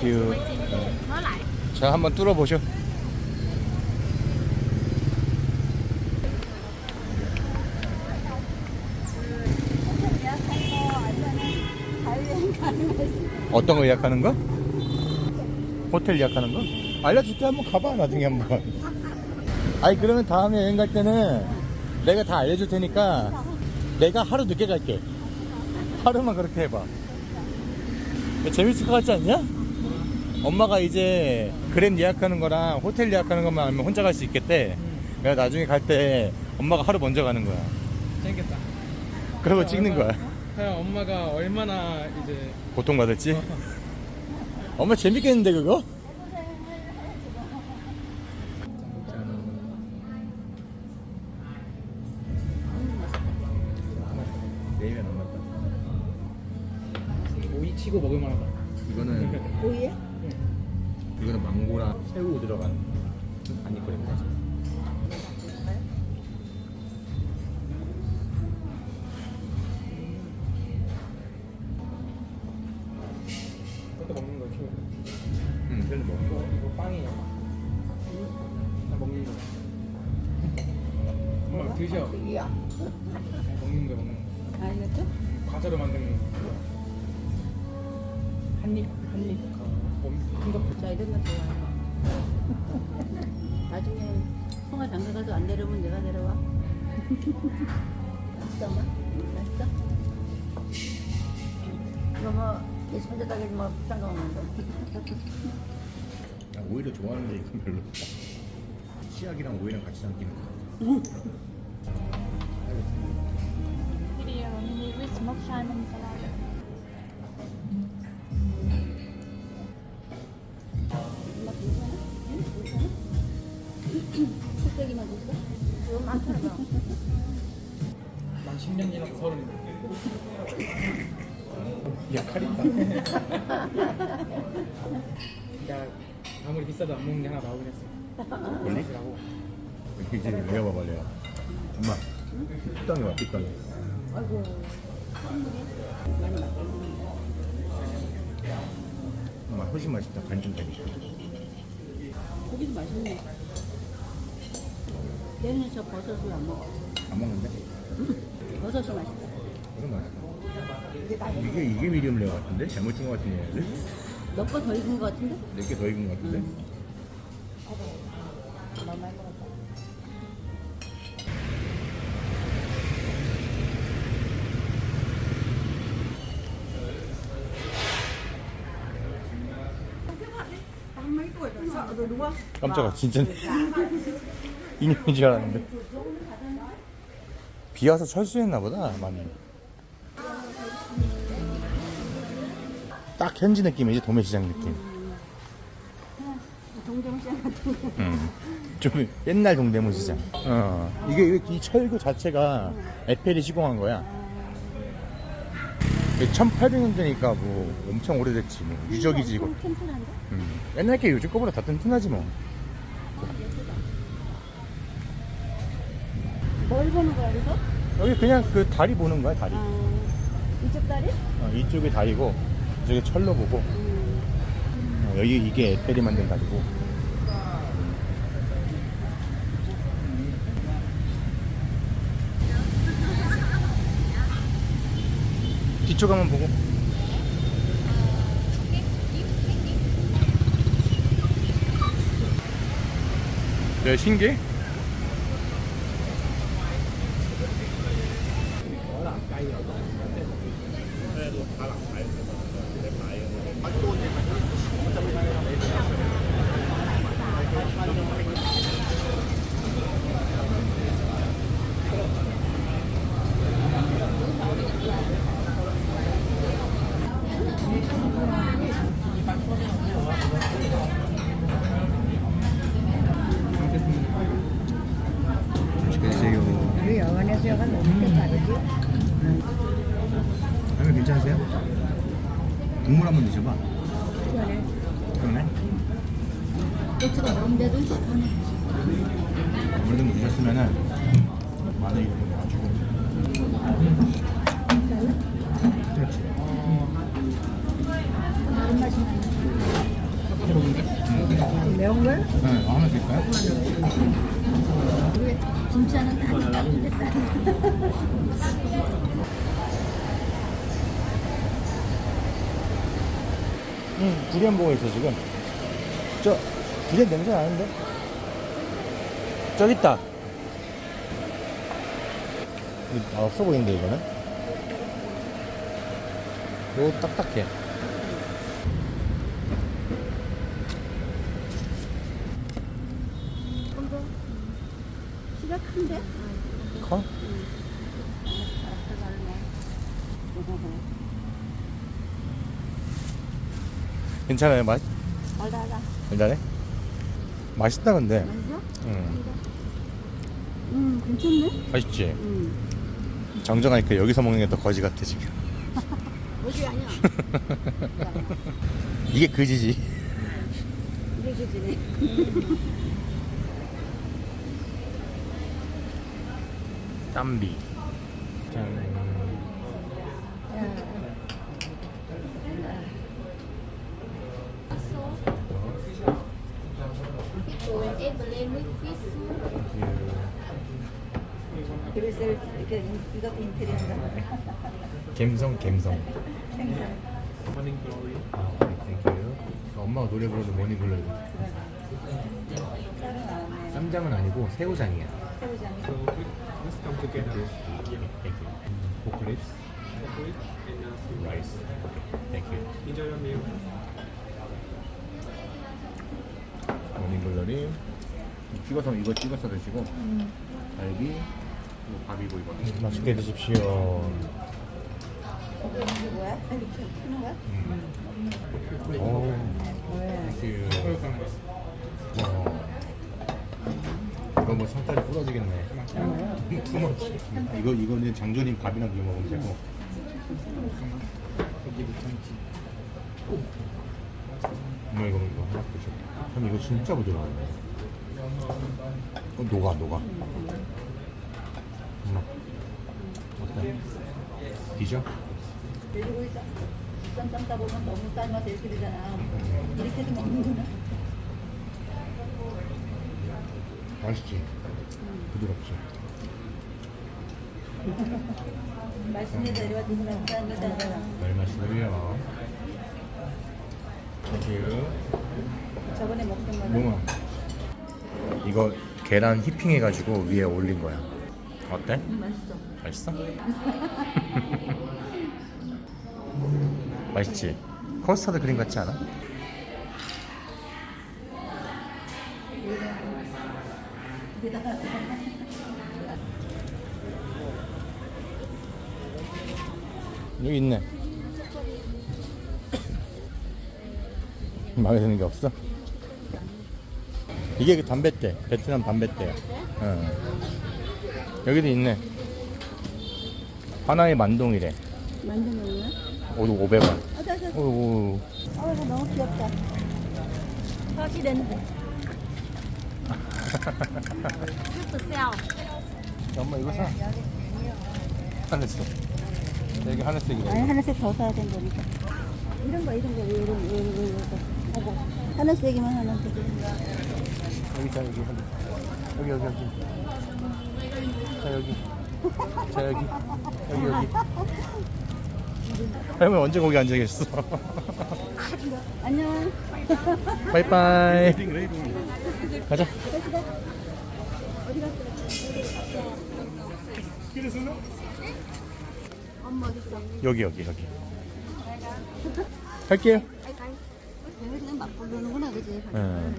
땡큐. 자, 한번 뚫어보셔. 어떤 거 예약하는 거? 호텔 예약하는 거? 알려줄게 한번 가봐 나중에 한번 아니 그러면 다음에 여행 갈 때는 내가 다 알려줄 테니까 내가 하루 늦게 갈게 하루만 그렇게 해봐 재밌을 것 같지 않냐? 엄마가 이제 그램 예약하는 거랑 호텔 예약하는 것만 알면 혼자 갈 수 있겠대. 내가 나중에 갈 때 엄마가 하루 먼저 가는 거야. 재밌겠다. 그러고 찍는 거야. 과연 엄마가 얼마나 이제 고통받을지? 엄마 재밌겠는데 그거? 망고랑 새우 들어간 아니거든요 그것도 먹는 거. 응 그래도 먹어 이거 빵이야. 다 먹는 거. 엄마 드셔. Dạ 먹는 거 거. 과자로 만든 거. 한 입, 한 입. 자 이런 거 좋아해 나중에 성화 장가 가도 안 데려오면 내가 데려와 맛있어 엄마? 맛있어? 이거 뭐내 손자닭이 뭐 비싼 거 먹는 거나 오히려 좋아하는데 이건 별로 치약이랑 오이랑 같이 담기는 거 Video mini with smoked salmon salad. 괜찮아? 술대기만 있어? 이거 많잖아 난 10년 지나서 서른인데. 야 카리타 야 아무리 비싸도 안 먹는 게 하나 나오긴 했어. 원래? 라고 이제 레어 봐봐 레어 엄마 핏덩이 봐 핏덩이 아이고 엄마 훨씬 맛있다 간좀 되니까 고기도 맛있네 얘는 저 버섯을 안 먹어 안 먹는데? 버섯이 맛있다 그런 맛있다 이게 이게 미디엄 레어 같은데? 잘못 준 거 같은데 얘네들? 너거 더 익은 거 같은데? 내게 더 익은 거 같은데? 너무 먹었다 깜짝아 진짜 인형인 줄 알았는데 비 와서 철수했나 보다 많이 딱 현지 느낌이지 도매시장 느낌 같은 거 음. 좀 옛날 동대문 시장 어. 이게 이- 이 철구 자체가 에펠이 시공한 거야 1800년대니까 뭐 엄청 오래됐지 뭐 유적이지 이거? 음. 옛날 게 요즘 거보다 다 튼튼하지 뭐 뭘 보는 거야 여기서? 여기 그냥 그 다리 보는 거야 다리. 아, 이쪽 다리? 어, 이쪽이 다리고 이쪽에 철로 보고. 음, 어, 여기 이게 에펠이 만든 다리고. 뒤쪽 한번 보고. 네 신기해? 계세요 우리 영안에서 약간 너무 다르지? 하면 괜찮으세요? 국물 한번 드셔봐 시원해 그러네 고추가 넣은데도 시원해 어느 정도 드셨으면은 마늘 이렇게 넣어가지고 그렇지 다른 맛이 나네 매운 걸? 네, 하나 드릴까요? 김치는 다 됐다. 응, 두리안 보고 있어, 지금. 저, 두리안 냄새 나는데? 저기 있다. 이- 아, 없어 보이는데, 이거는? 요 딱딱해. 키가 큰데? 커? 괜찮아요, 맛? 알다. 괜찮아? 맛있다, 근데. 맛있어? 응. 음 괜찮네. 맛있지? 음. 정정하니까 여기서 먹는 게 더 거지 같아, 지금. 뭐지 아니야. 이게 그지지. 이게 그지네. 땀비. 짠. 그래서 이렇게 이것도 인테리어인가? 겜성. Morning glory. 아, 땡큐. 엄마가 노래 부르는 모닝 글로리. 나왔네. 쌈장은 아니고 새우장이야. 새우장이. So let's come together. 땡큐. 포크립스, Chocolate and uh, fruit. 라이스. 땡큐. Enjoy your meal. 모닝 글로리. 찍어서 이거 찍어서 드시고. 갈비. 이거 밥이고 이거. 맛있게 드십시오. 이게 뭐야? 이렇게 크는 거야? 오. 왜? 땡큐. Welcome. 와. 이거 뭐 살살이 부러지겠네. 투머치. 이거 이거는 장조림 밥이랑 비벼 먹으면 되고. 엄마 이거 이거 하나 드셔. 참 이거 진짜 부드러워요. 어, 녹아 녹아. 엄마 어때? 디죠? 돼지고기 쌈, 쌈 삶다 보면 너무 삶아서 이렇게 되잖아. 이렇게도 먹는구나. 맛있지? 부드럽지? 맛있는 재료가 드시면 쌈이잖아. 말 맛있어요. 땡큐. 저번에 먹던 거는 농아. 이거 계란 휘핑 해가지고 위에 올린 거야. 어때? 음, 맛있어. 맛있어? 맛있지? 커스터드 크림 같지 않아? 여기 있네. 마음에 드는 게 없어? 이게 그 담배대, 베트남 담배대야. 어. 여기도 있네. 하나에 만동이래. 만든 거야? 오도 500원. 아, 자, 자. 오, 아, 이거 너무 귀엽다. 파티 됐는데. 엄마 이거 사. 하늘색. 여기 하늘색이래. 아니, 하나씩 더 사야 된다니까. 이런 거, 이런 거, 이런 거, 이런 거, 이런 거. 하고. 하나 되게. 여기 자 여기 여기 여기 여기. 자 여기. 자 여기. 여기 여기. 할머니 언제 거기 앉아 계셨어? 안녕. 바이바이. 가자. 여기 여기 여기. 갈게요. 막 부르는구나, 그지? 예.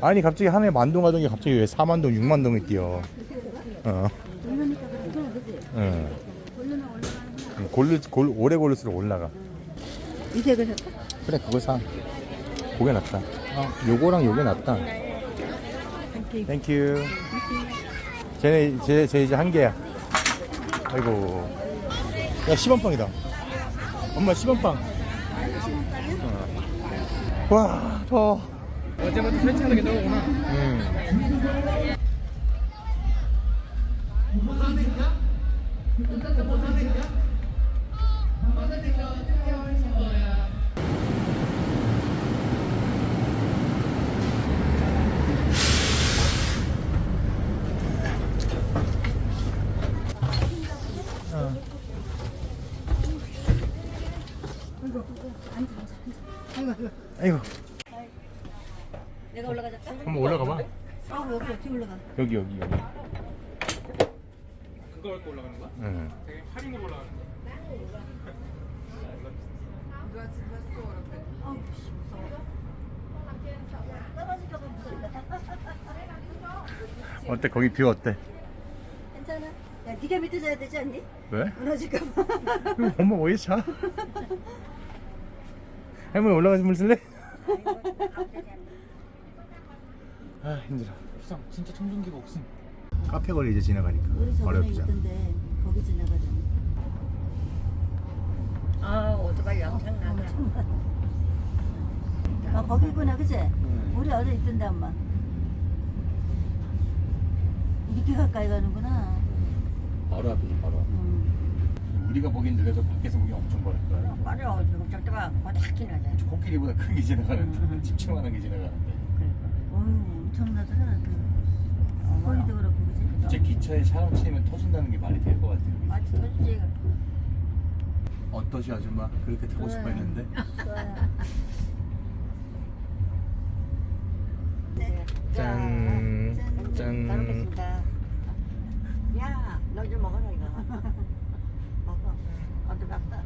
아니 갑자기 하나에 만동 가던 게 갑자기 왜 4만 동, 6만 동이 뛰어? 어. 응. 골르 골 오래 고를수록 올라가. 이 색을 살까? 그래 그거 사. 그게 낫다. 요거랑 요게 낫다. 땡큐. 쟤네 쟤, 쟤 이제 한 개야. 아이고. 야 10원 빵이다. 엄마 10원 빵. 어. 와 더워. 어제부터 설치하게 나오구나. 음. 어. 아이고, 앉아, 앉아, 앉아. 아이고. 내가 올라가자. 한번 올라가 봐. 아, 여기 어떻게 올라가? 여기 여기 여기. 그거 갖고 올라가는 거야? 응. 되게 팔인 거 올라가는 거. 야? 아우, 씨, 무서워. 떨어질까 봐 무섭다. 어때 거기 뷰 어때? 괜찮아. 야, 네가 밑에 자야 되지 않니? 왜? 무너질까 봐. 엄마 어디 자? 할머니 올라가서 물 쓸래? 아 힘들어. 비상 진짜 청정기가 없음. 카페 거리 이제 지나가니까 우리 저번에 어렵잖아. 있던데 거기 지나가잖 오토바이 영상 나네. 아 거기구나, 그치? 우리 어제 있던데 엄마. 이렇게 가까이 가는구나. 바로 앞이지 바로 앞. 음. 우리가 보긴 느려도 밖에서 보기 엄청 멀을 거야. 빠져, 지금 저때가 고닥긴 하자. 코끼리보다 큰 게 지나가는데 음. 집중하는 게 지나가는데. 어휴, 엄청나더라. 그 소리도 그렇고, 그치? 진짜 기차에 사람 치면 터진다는 게 말이 될 것 같아. 아, 터지지. 어떠시 아줌마? 그렇게 타고 네. 싶어 했는데 네. 네. 네. 짠. 짠. 잘 야, 너 좀 먹어라 이거. 먹어. 어디 갔다?